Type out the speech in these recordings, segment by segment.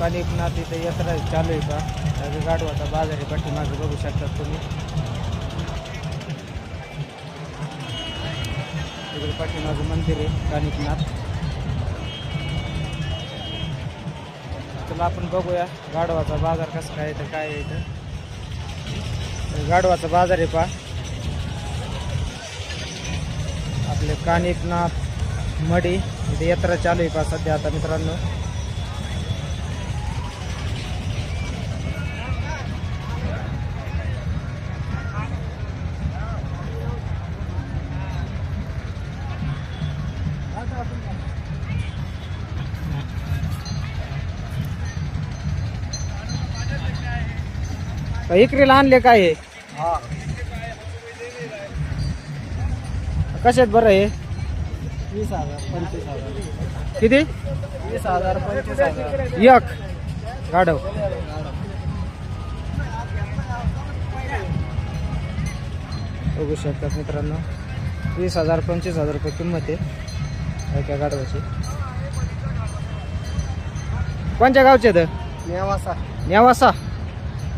कालिकनाथ इथे यात्रा चालू आहे का? त्याचे गाडवाचा बाजार आहे. पाठीमागे बघू शकतात तुम्ही. इकडे पाठीमागं मंदिर आहे कालिकनाथ चला आपण बघूया गाडवाचा बाजार कसा काय आहे तर काय आहे इथं. गाडवाचा बाजार आहे पा आपले कानिकनाथ मडी इथे यात्रा चालू आहे पा सध्या आता मित्रांनो. का इकरीला आणले काय आहे कशात बरं आहे वीस हजार पंचवीस हजार. किती? वीस हजार पंचवीस हजार. एक. गाढव. बघू शकतात मित्रांनो. वीस हजार पंचवीस हजार रुपये किंमत आहे. एका गाढवाची. कोणत्या गावचे तर नेवासा. नेवासा.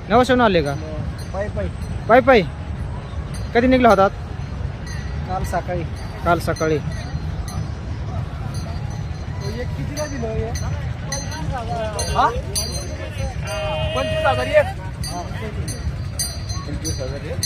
नेवाशाहून आले का? पाय पाय. पायी पायी. कधी निघला होतात काल सकाळी. काल सकाळी. एक कितीला दिलं हे? हा? पंचवीस हजार एक. पंचवीस हजार एक.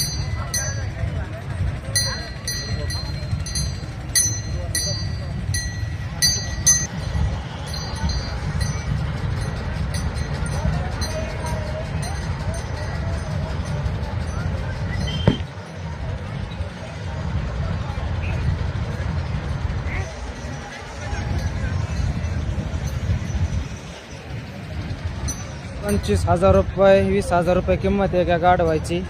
पंचवीस हजार रुपये वीस हजार रुपये किंमत आहे का गाडवायची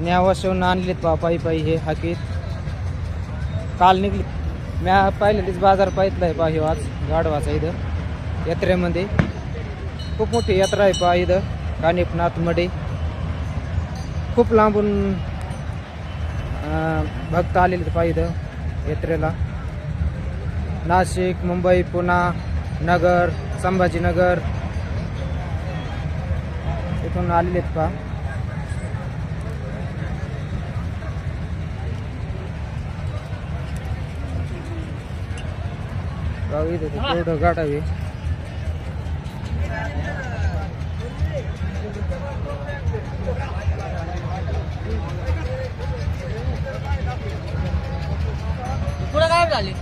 न्यावाशिवून आणलीत बा पायी पायी हे हाकीत. काल निघली. म्या पाहिलेलीच बाजार पाहितला आहे पा आज गाडवाचा इथं यात्रेमध्ये. खूप मोठी यात्रा आहे पा इथं कानिपनाथमध्ये खूप लांबून भक्त आलेले पा इथं यात्रेला. नाशिक मुंबई पुणा नगर संभाजीनगर इथून आलेले आहेत का? तेवढं पुढे काय झाले.